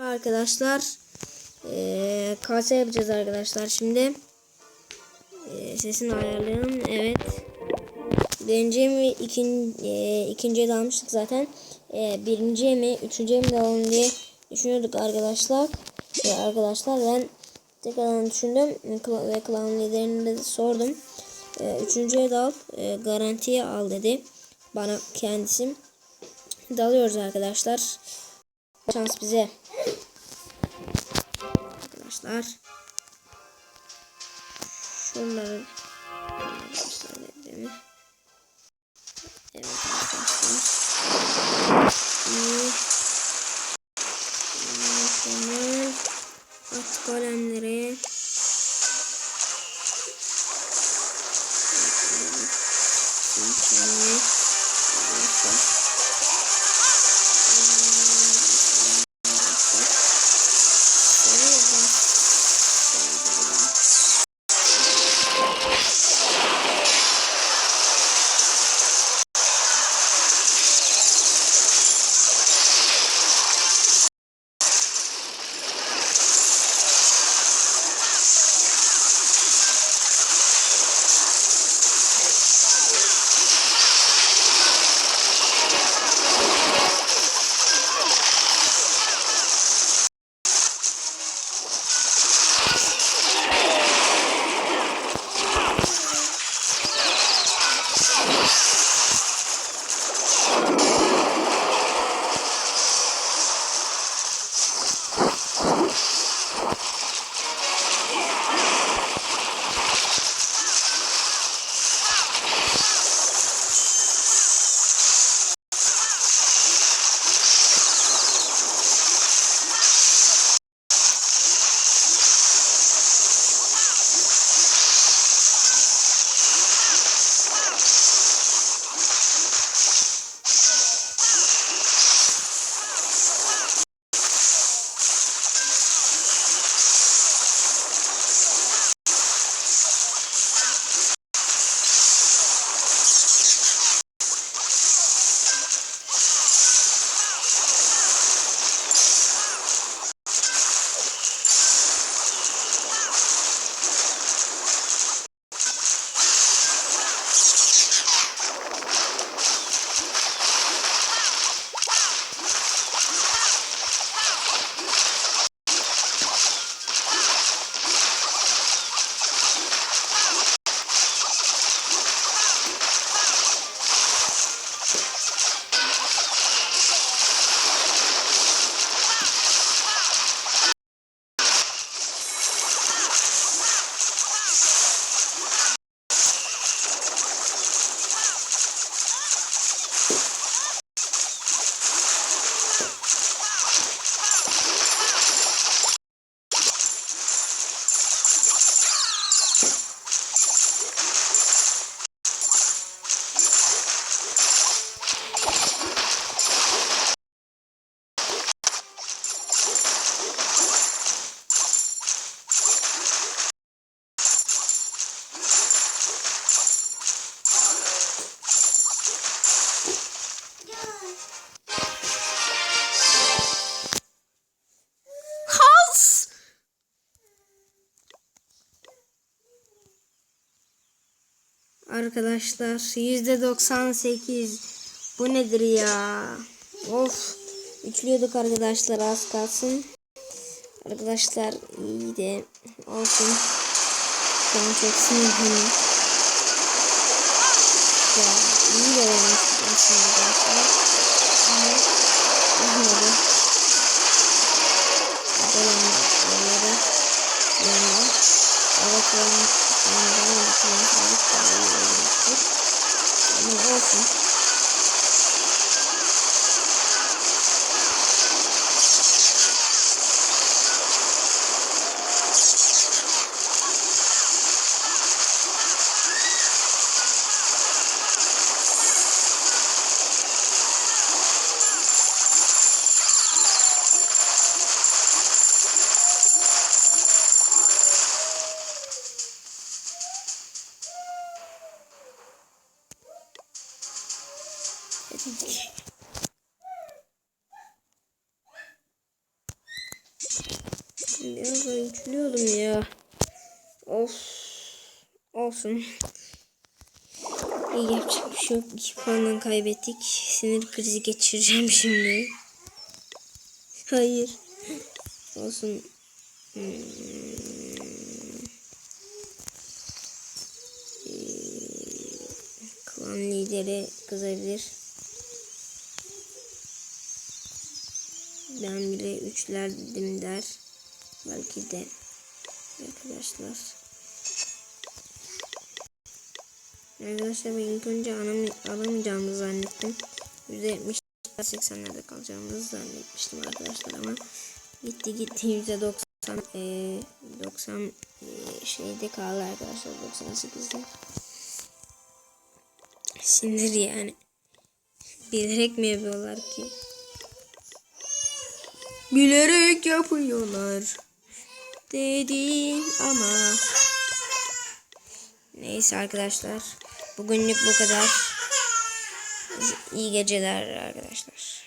Arkadaşlar eee kase yapacağız arkadaşlar şimdi. Eee, sesini ayarlayalım. Evet. Birinci mi ikin, eee, ikinciye de almıştık zaten. Eee birinciye mi üçüncüye mi de alalım diye düşünüyorduk arkadaşlar. Ve arkadaşlar ben tekrardan düşündüm ve klan liderine de sordum. Eee üçüncüye de al eee, garantiye al dedi. Bana kendisi. Dalıyoruz arkadaşlar. Şans bize. Arkadaşlar. Şunları gösterelim. Evet arkadaşlar. Şimdi Mükemmel. At kalemleri. Arkadaşlar yüzde 98 bu nedir ya? Of üçlüyorduk arkadaşlar az kalsın. Arkadaşlar iyi de olsun. An çok sinirliyim. Ya iyi de aslında. Arkadaşlar ama olmadı. Dolandı onları yanına Avatarın yanından bakalım sağlık daha iyi olacaktır. Ama olsun. Biraz ayıklıyordum ya. Of. Olsun. İyi yapacak bir şey yok. 2 puandan kaybettik. Sinir krizi geçireceğim şimdi. Hayır. Olsun. Hmm. Ee, klan lideri kızabilir. Ben bile üçler dedim der. Belki de arkadaşlar. Arkadaşlar ben ilk önce anam, alamayacağımızı zannettim. %70 80'lerde kalacağımızı zannetmiştim arkadaşlar ama gitti gitti %90 e, 90 e, şeyde kaldı arkadaşlar 98'de. Sinir yani. Bilerek mi yapıyorlar ki? Bilerek yapıyorlar. Dedim ama. Neyse arkadaşlar. Bugünlük bu kadar. İyi geceler arkadaşlar.